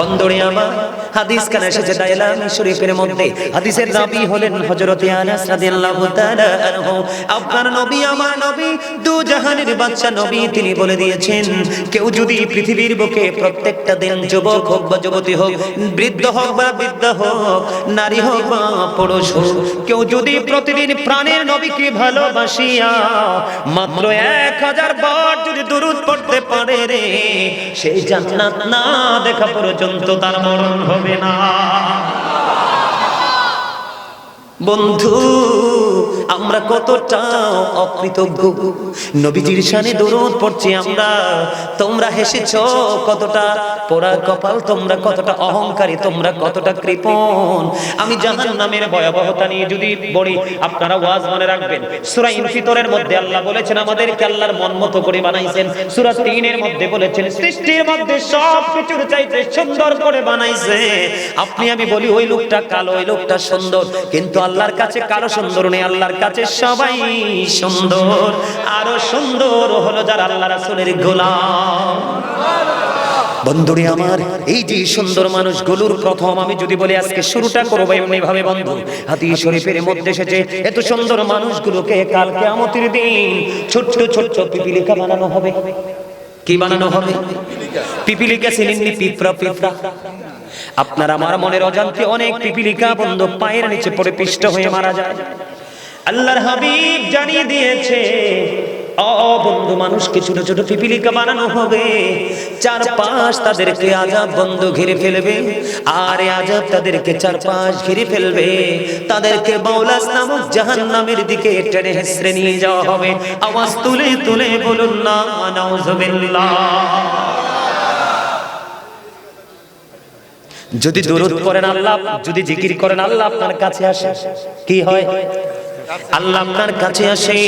বন্দরে আমার হাদিস কানে এসেছে দাইলামি শরীফের মধ্যে হাদিসের হলেন আনাস রাদিয়াল্লাহু তাআলা আনহু। আপনার নবী, আমার নবী, দু জাহানের বাদশা নবী তিনি বলে দিয়েছেন, কেউ যদি পৃথিবীর বুকে প্রত্যেকটা দিন যুবক হোক বা যুবতী হোক, বৃদ্ধ হোক বা হোক, নারী হোক বা পুরুষ হোক, কেউ যদি প্রতিদিন প্রাণের নবীকে ভালোবাসিয়া মাত্র এক হাজার বার যদি দূরত পড়তে পারে রে, সেই জান্নাত না দেখা পর্যন্ত তার মরণ হবে না। বন্ধু আমরা কতটা অকৃতজ্ঞ। নবীজির শানে দরুদ পড়ছি আমরা। তোমরা হেসেছ কতটা পোড়া কপাল তোমরা কতটা অহংকারী তোমরা কতটা কৃপণ। আমি জাহান নামের ভয়াবহতা নিয়ে যদি বলি আপনারা ওয়াজ মনে রাখবেন। সূরা ইনফিতরের মধ্যে আল্লাহ বলেছেন আমাদেরকে আল্লাহর মন মতো করে বানাইছেন। সূরা তিনের মধ্যে বলেছেন সৃষ্টির মধ্যে সব কিছুর চাইতে সুন্দর করে বানাইছে। আপনি আমি বলি ওই লোকটা কালো ওই লোকটা সুন্দর। কিন্তু আল্লাহর কাছে কালো সুন্দর নেই আল্লাহর কাছে সবাই সুন্দর, আরও সুন্দর হলো যারা আল্লাহ রাসূলের গোলাম। বন্ধুরে আমার, এই যে সুন্দর মানুষগুলোর প্রথম আমি যদি বলি আজকে শুরুটা করব এমনি ভাবে বন্ধু। হাদিস শরীফের মধ্যে এসেছে, এত সুন্দর মানুষগুলোকে কালকে কিয়ামতের দিন ছোট্ট ছোট্ট পিপিলিকা বানানো হবে। কি বানানো হবে? পিপিলিকা চিনেননি পিঁপড়া পিঁপড়া। আপনার আমার মনের অজান্তে অনেক পিপিলিকা বন্ধ পায়ের নিচে পড়ে পিষ্ট হয়ে মারা যায়। আল্লাহর হাবিব জানিয়ে দিয়েছে তাদেরকে নামক জাহান নামের দিকে টেনে হেসড়ে নিয়ে যাওয়া হবে। আওয়াজ তুলে তুলে বলুন না যদি দরুদ করেন আল্লাহ, যদি জিকির করেন আল্লাহ আপনার কাছে আসে, কি হয়? আল্লাহ আপনার কাছে আসে।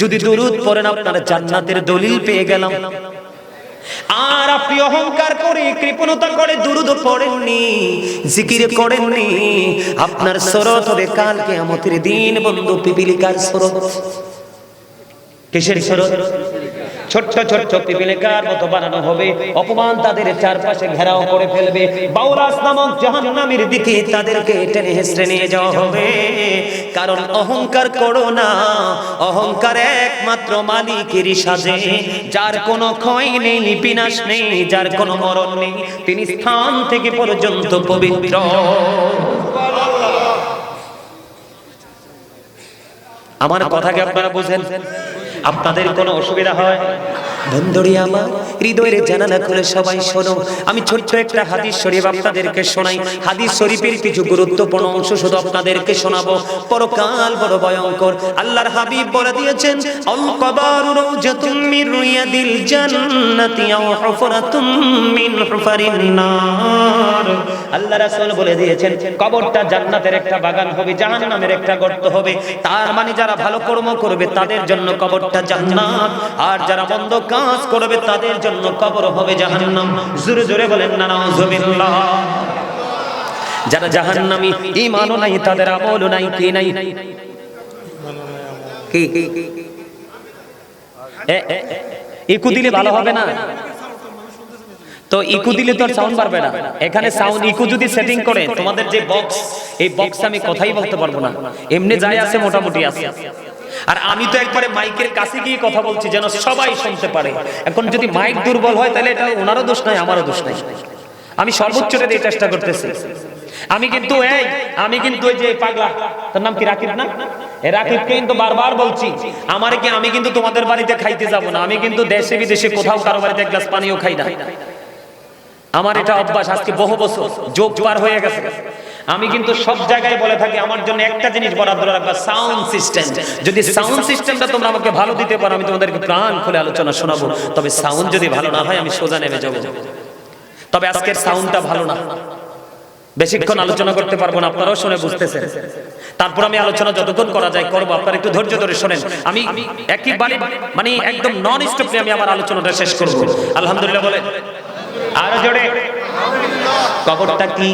যদি দরুদ পড়েন, আপনার জান্নাতের দলিল পেয়ে গেলাম। আর আপনি অহংকার করে, কৃপণতা করে দুরুদ পড়েননি, জিকির করেননি। আপনার সরত হবে, কাল কিয়ামতের দিন, বন্ধু, পিপিলিকার সরত কিসের সরত ছোট্ট ছোট্ট পিপিলিকার মতো বানানো হবে। অপমান তাদের চারপাশে ঘেরাও করে ফেলবে। বাউরাস নামক জাহান্নামের দিকে তাদেরকে টেনে হেসড়ে নিয়ে যাওয়া হবে। কারণ অহংকার করো না। অহংকার একমাত্র মালিকেরই সাজে। যার কোনো ক্ষয় নেই, বিনাশ নেই, যার কোনো মরণ নেই, তিনি স্থান থেকে পর্যন্ত পবিত্র। আমার কথাকে আপনারা বুঝেন। আপনাদের কোনো অসুবিধা হয়? বন্ধুরি আমার হৃদয়ের জানালা খুলে সবাই শোনো। আমি ছোট্ট একটা হাদিস শরীফ আপনাদেরকে শোনাই। হাদিস শরীফের কিছু গুরুত্বপূর্ণ অংশ শুধু আপনাদেরকে শোনাবো। পরকাল বড় ভয়ঙ্কর। আল্লাহর হাবিব বলে দিয়েছেন আল কবারু রাউজাতুম মিন রিয়াদিল জান্নাতি আও হুফরাতুম মিন হুফারিন নার। আল্লাহ রাসূল বলে দিয়েছেন, কবরটা জান্নাতের একটা বাগান হবে, জাহান্নামের একটা গর্ত হবে। তার মানে যারা ভালো কর্ম করবে, তাদের জন্য কবরটা জান্নাত। আর যারা মন্দ কাজ করবে তাদের জন্য কবর হবে জাহান্নাম। জোরে জোরে বলেন না যারা জাহান্নামী ঈমানও নাই তাদের আমলও নাই কি নাই? কি? এ, ইকু দিলে ভালো হবে না? তো ইকু দিলে তো সাউন্ড পারবে না। এখানে সাউন্ড ইকু যদি সেটিং করে তোমাদের যে বক্স এই বক্স আমি কথাই বলতে পারব না। এমনি যাই আছে মোটামুটি আছে। আর আমি তো একবারে মাইকের কাছে গিয়ে কথা বলছি যেন সবাই শুনতে পারে। এখন যদি মাইক দুর্বল হয়, তাহলে এটা ওনারও দোষ নাই, আমারও দোষ নাই। আমি সর্বোচ্চটা দিয়ে চেষ্টা করতেছি। আমি কিন্তু, এই, আমি কিন্তু ওই যে পাগলা, তার নাম কি রাকিব না? এ রাকিবকে কিন্তু বারবার বলছি, আমারে কি আমি কিন্তু তোমাদের বাড়িতে খাইতে যাব না? আমি কিন্তু দেশে বিদেশে কোথাও কারও বাড়িতে এক গ্লাস পানিও খাই না। আমার এটা অভ্যাস, আজকে বহু বছর, যোগ জোয়ার হয়ে গেছে। আমি কিন্তু সব জায়গায় বলে থাকি আমার জন্য একটা জিনিস বরাদ্দ রাখবা সাউন্ড সিস্টেম যদি সাউন্ড সিস্টেমটা তোমরা আমাকে ভালো দিতে পারো আমি তোমাদেরকে প্রাণ খুলে আলোচনা শোনাবো। তবে সাউন্ড যদি ভালো না হয় আমি সোজা নেমে যাব। তবে আজকের সাউন্ডটা ভালো না। বেশিক্ষণ আলোচনা করতে পারব না আপনারাও শুনে বুঝতেছেন। তারপর আমি আলোচনা যতক্ষণ করা যায় করব আপনারা একটু ধৈর্য ধরে শোনেন। আমি একেবারে মানে একদম নন স্টপলি আমি আমার আলোচনাটা শেষ করব। আলহামদুলিল্লাহ বলে আরও জোরে। কবরটা কি?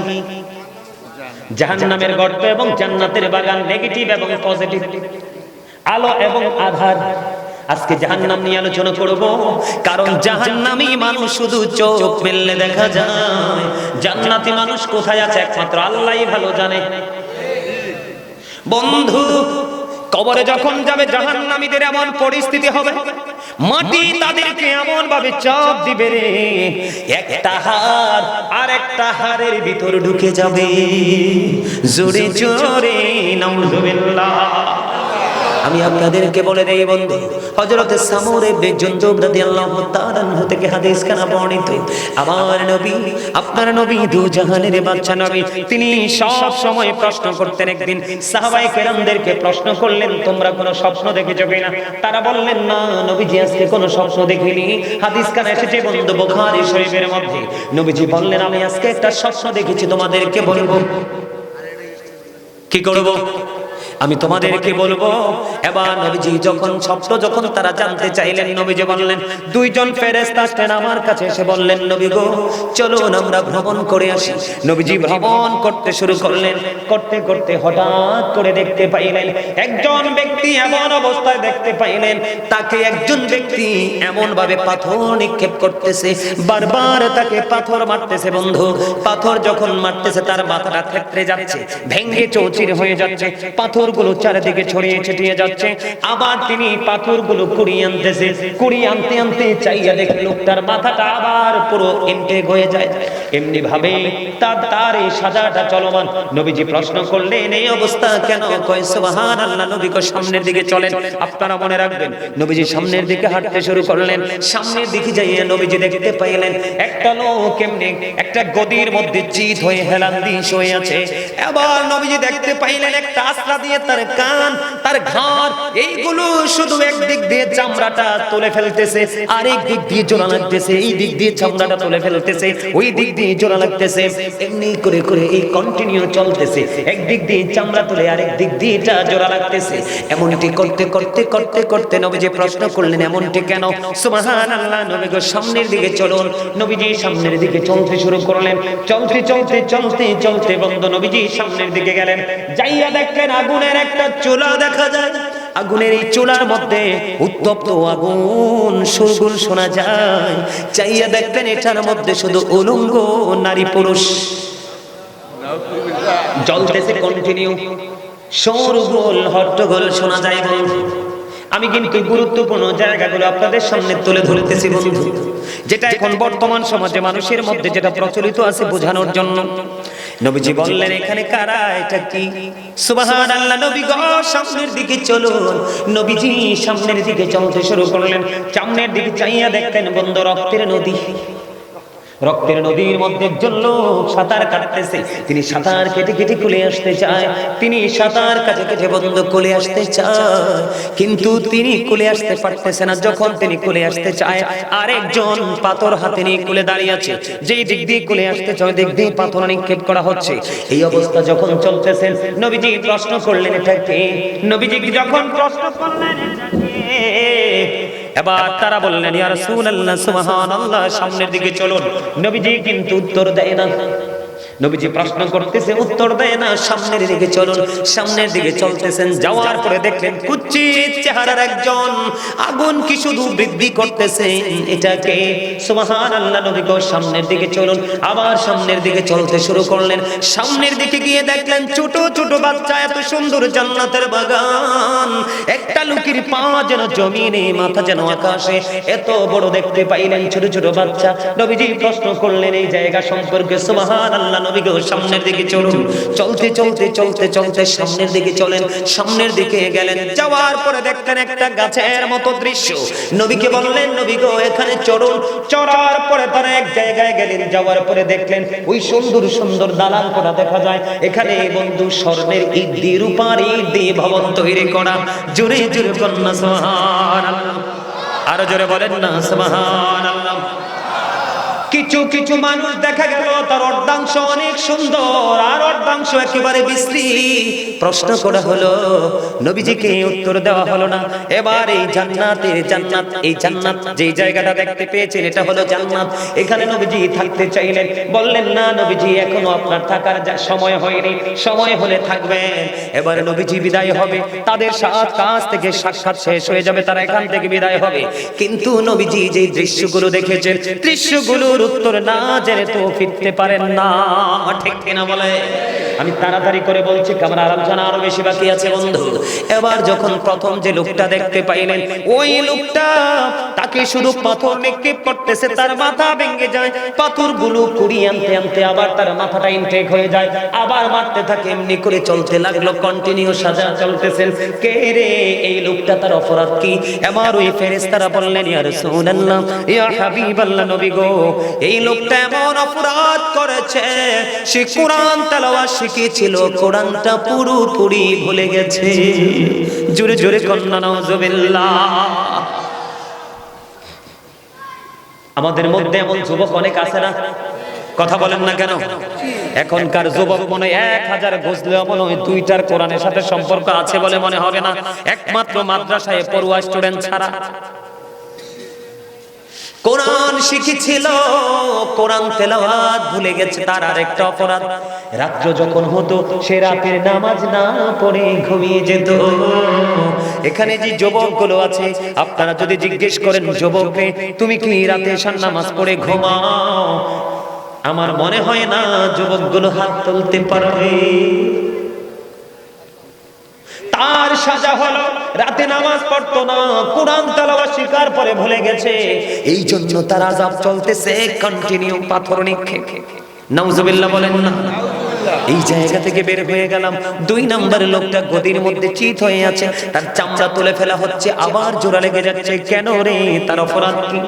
জাহান্নামের গর্ত এবং জান্নাতের বাগান নেগেটিভ এবং পজিটিভ আলো এবং আধার। আজকে জাহান্নাম নিয়ে আলোচনা করব। কারণ জাহান্নামি মানুষ শুধু চোখ মেললে দেখা যায়। জান্নাতি মানুষ কোথায় আছে একমাত্র আল্লাহই ভালো জানে। বন্ধু কবরে যখন যাবে, জাহান্নামীদের এমন পরিস্থিতি হবে। মাটি তাদেরকে এমন ভাবে চাপ দিবে রে। একটা হার আর একটা হারের ভিতর ঢুকে যাবে। জোরে জোরে, নাউজুবিল্লাহ। আমি আপনাদেরকে বলে দেই, বন্ধু, হযরতে সামুর ইবনে জুনদুব রাদিয়াল্লাহু তাআলা আনহু থেকে হাদিস খানা বর্ণিত। আমার নবী, আপনার নবী দু জাহানের বাদশা নবী, তিনি সব সময় প্রশ্ন করতেন একদিন, সাহাবায়ে কেরামদেরকে প্রশ্ন করলেন, তোমরা কোনো স্বপ্ন দেখেছ কিনা? তারা বললেন, না, নবীজি আজকে কোনো স্বপ্ন দেখিনি। হাদিস খানা এসেছে, বন্ধু, বুখারী শরীফের মধ্যে। নবীজি বললেন, আমি আজকে একটা স্বপ্ন দেখেছি, তোমাদেরকে বলব। কি করব? আমি তোমাদেরকে বলব, এবার নবীজি যখন স্বপ্ন যখন তারা জানতে চাইলেন, নবীজি বললেন, দুইজন ফেরেশতা আসলেন আমার কাছে, এসে বললেন, নবী গো, চলুন আমরা ভ্রমণ করে আসি। নবীজি ভ্রমণ করতে শুরু করলেন, করতে করতে হঠাৎ করে দেখতে পাইলেন, একজন ব্যক্তি এমন অবস্থায় দেখতে পাইলেন, তাকে একজন ব্যক্তি এমন ভাবে পাথর নিক্ষেপ করতেছে, বারবার তাকে পাথর মারতেছে, বন্ধু, পাথর যখন মারতেছে, তার মাথাটা থেতরে যাচ্ছে, ভেঙ্গে চৌচির হয়ে যাচ্ছে পাথরগুলো চারিদিকে ছড়িয়ে ছিটিয়ে যাচ্ছে। আবার তিনি পাথরগুলো কুড়িয়ে আনতেছে। কুড়িয়ে আনতে আনতে চাইয়া দেখে লোকটার মাথাটা আবার পুরো ইনটেক হয়ে যায়। এমনি ভাবে তার তার এই সাজাটা চলমান। নবীজি প্রশ্ন করলেন, এই অবস্থা কেন? কয়, সুবহানাল্লাহ, নবী কো সামনের দিকে চলেন। আপনারা মনে রাখবেন, নবীজি সামনের দিকে হাঁটতে শুরু করলেন। সামনের দিকে যাইয়া নবীজি দেখতে পাইলেন, একটা লোক এমনি একটা গদির মধ্যে চিত হয়ে হেলান দিস হয়ে আছে। এবার নবীজি দেখতে পাইলেন, একটা আশ্রা দিয়ে তার কান, তার ঘাড়, এইগুলো শুধু একদিক দিয়ে চামড়াটা তুলে ফেলতেছে, আরেক দিক দিয়ে জোড়া লাগতেছে, এই দিক দিয়ে চামড়াটা তুলে ফেলতেছে, ওই দিক দিয়ে জোড়া লাগতেছে, এমনি করে করে এই কন্টিনিউ চলতেছে, একদিক দিয়ে চামড়া তুলে আরেক দিক দিয়ে এটা জোড়া লাগতেছে, এমনটি করতে করতে করতে করতে নবীজি প্রশ্ন করলেন, এমনটি কেন? সুবহানাল্লাহ, নবী সামনের দিকে চলুন, নবীজি সামনের দিকে চলতে শুরু করলেন, চলতে চলতে চলতে চলতে বন্ধ নবীজি সামনের দিকে গেলেন, যাইয়া দেখলেন আগুনের একটা চুলা দেখা যায়। আগুনের এই চুলার মধ্যে উত্তপ্ত আগুন, সুরগুল শোনা যায়। চাইয়া দেখলেন এটার মধ্যে শুধু উলঙ্গ নারী পুরুষ। জ্বলতেছে কন্টিনিউ সৌরগোল, হট্টগোল শোনা যায় বন্ধু। আমি কিন্তু গুরুত্বপূর্ণ জায়গাগুলো আপনাদের সামনে তুলে ধরতেছি বন্ধু। যেটা এখন বর্তমান সমাজে মানুষের মধ্যে যেটা প্রচলিত আছে বোঝানোর জন্য। নবীজি বললেন এখানে কারা? এটা কি? সুবহানাল্লাহ নবী গ সামনের দিকে চলুন। নবীজি সামনের দিকে চলতে শুরু করলেন। সামনের দিকে চাইয়া দেখতেন বন্ধ রক্তের নদী। রক্তের নদীর মধ্যে একজন লোক সাঁতার কাটতেছে। তিনি সাঁতার কেটে কেটে কুলে আসতে চায়। তিনি সাঁতার কাটে কেটে বন্ধ কুলে আসতে চায়। কিন্তু তিনি কুলে আসতে পারতেছে না। যখন তিনি কুলে আসতে চায়, আরেকজন পাথর হাতে নিয়ে কুলে দাঁড়িয়ে আছে। যেই দিক দিয়ে কুলে আসতে চায় দিক দিয়ে পাথর নিক্ষেপ করা হচ্ছে। এই অবস্থা যখন চলতেছেন নবীজি প্রশ্ন করলেন, এটা কে? নবীজি যখন প্রশ্ন করলেন? এবার তারা বললেন ইয়া রাসূলুল্লাহ সুবহানাল্লাহ। সামনের দিকে চলুন। নবীজি কিন্তু উত্তর দেয় না। নবীজি প্রশ্ন করতেছে, উত্তর দেয় না, সামনের দিকে চলুন, সামনের দিকে চলতেছেন, যাওয়ার পরে দেখলেন কুচ্ছিত চেহারার একজন, আগুন কি শুধু বৃদ্ধি করতেছে এটাকে সুবহানাল্লাহ, নবী গো, সামনের দিকে চলুন, আবার সামনের দিকে চলতে শুরু করলেন। সামনের দিকে গিয়ে দেখলেন ছোট ছোট বাচ্চা, এত সুন্দর জান্নাতের বাগান। একটা লুকির পা যেন জমিনে, মাথা যেন আকাশে, এত বড় দেখতে পাইলেন ছোট ছোট বাচ্চা। নবীজি প্রশ্ন করলেন, এই জায়গা সম্পর্কে সুবহানাল্লাহ সামনের দিকে চলুন। চলতে চলতে চলতে চলতে সামনের দিকে চলেন। সামনের দিকে গেলেন। যাওয়ার পরে দেখতেন একটা গাছের মতো দৃশ্য। নবীকে বললেন এখানে চড়ুন। চড়ার পরে তারা এক জায়গায় গেলেন। যাওয়ার পরে দেখলেন ওই সুন্দর সুন্দর দালান করা দেখা যায়। এখানে বন্ধু স্বর্ণের ঈদ দিয়ে, রূপার ঈদ ভবন তৈরি করা। জোরে জোরে কন্যা সুবহানাল্লাহ। আরও জোরে বলেন না, সুবহানাল্লাহ। কিছু কিছু মানুষ দেখা গেল, তার অর্ধাংশ অনেক সুন্দর, আর অর্ধাংশ একেবারে বিশ্রী। প্রশ্ন করা হলো, নবীজিকে উত্তর দেওয়া হলো না। এবার এই জান্নাতের জান্নাত, এই জান্নাত যে জায়গাটা দেখতে পেয়েছেন, এটা হলো জান্নাত। এখানে নবীজি থাকতে চাইলেন, বললেন, না নবীজি, এখনও আপনার থাকার সময় হয়নি, সময় হলে থাকবেন। এবার নবীজি বিদায় হবে, তাদের সাত কাজ থেকে সাক্ষাৎ শেষ হয়ে যাবে, তারা এখান থেকে বিদায় হবে। কিন্তু নবীজি যে দৃশ্যগুলো দেখেছেন, দৃশ্যগুলোর উত্তর না জেনে তো ফিরতে পারেন না। ঠিক কিনা বলে? আমি তাড়াতাড়ি করে বলছি কামরা আরাম জানা আরও বেশি বাকি আছে, বন্ধু। এবার যখন প্রথম যে লোকটা দেখতে পাইলেন, ওই লোকটা তাকে শুধু পাথর নিক্ষেপ করতেছে তার মাথা ভেঙে যায় পাথরগুলো কুড়িয়ে আনতে আনতে আবার তার মাথাটা ইনটেক হয়ে যায়, আবার মারতে থাকে, এমনি করে চলতে লাগল কন্টিনিউ সাজা চলতেছেন কে রে, এই লোকটা তার অপরাধ কি? এবার ওই ফেরেস্তারা বললেন, ইয়া রাসূলুল্লাহ, ইয়া হাবিবাল্লাহ নবী গো, এই লোকটা এমন অপরাধ করেছে, সে কোরআন তেলাওয়াত শিখেছিল কোরআনটা পুরোপুরি ভুলে গেছে। জোরে জোরে কন্যা, নাউজুবিল্লাহ। আমাদের মধ্যে এমন যুবক অনেক আছে না? কথা বলেন না কেন? এখনকার যুবক মনে এক হাজার বুঝলেও মনে হয় দুইটার কোরআনের সাথে সম্পর্ক আছে বলে মনে হবে না। একমাত্র মাদ্রাসায় পড়ুয়া স্টুডেন্ট ছাড়া। কোরআন শিখেছিল, কোরআন তেলাওয়াত ভুলে গেছে তার আরেকটা অপরাধ। রাত্র যখন হতো, সে রাতের নামাজ না পড়ে ঘুমিয়ে যেত। এখানে যে যুবকগুলো আছে, আপনারা যদি জিজ্ঞেস করেন যুবককে তুমি কি রাতে এসার নামাজ পড়ে ঘুমাও? আমার মনে হয় না যুবকগুলো হাত তুলতে পারবে। তার সাজা হলো, রাতে নামাজ পড়তো না, কোরআন শিকার পরে ভুলে গেছে। এই জন্য তার আযাব চলতেছে কন্টিনিউ পাথর নিক্ষেপ। নাউজুবিল্লাহ বলেন না। এই জায়গা থেকে বের হয়ে গেলাম। দুই নাম্বার লোকটা গদির মধ্যে চিত হয়ে আছে। তার চামড়া তুলে ফেলা হচ্ছে আবার জোড়া লেগে যাচ্ছে। কেন রে তার অপরাধ কি?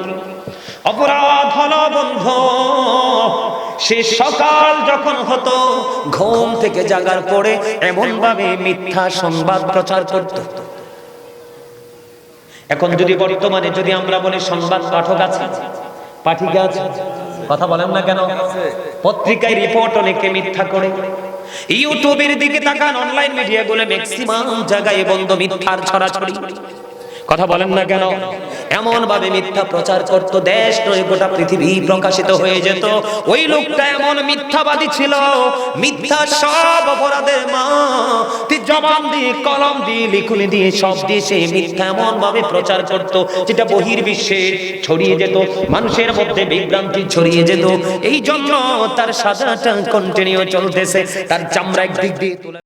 অপরাধ হলো বন্ধু সে সকাল যখন হতো ঘুম থেকে জাগার পরে এমন ভাবে মিথ্যা সংবাদ প্রচার করত। এখন যদি বর্তমানে যদি আমরা বলি সংবাদ পাঠক আছে, পাঠিকা আছে, কথা বলেন না কেন? পত্রিকায় রিপোর্ট অনেকে মিথ্যা করে। ইউটিউবের দিকে তাকান অনলাইন মিডিয়া গুলো ম্যাক্সিমাম জায়গায় বন্ধ, মিথ্যার ছড়াছড়ি। কথা বলেন না কেন? এমন ভাবে মিথ্যা প্রচার করত দেশ নয়, গোটা পৃথিবী প্রকাশিত হয়ে যেত। ওই লোকটা এমন মিথ্যাবাদী ছিল। মিথ্যা সব অপরাধের মা। তুই জবান দিয়ে, কলম দিয়ে, লিখুনি দিয়ে, সব দিয়ে সে মিথ্যা এমন ভাবে প্রচার করত যেটা বহির্বিশ্বে ছড়িয়ে যেত। মানুষের মধ্যে বিভ্রান্তি ছড়িয়ে যেত। এই জন্য তার সাজাটা কন্টিনিউ চলতেছে। তার চামড়া একদিক দিয়ে তোলা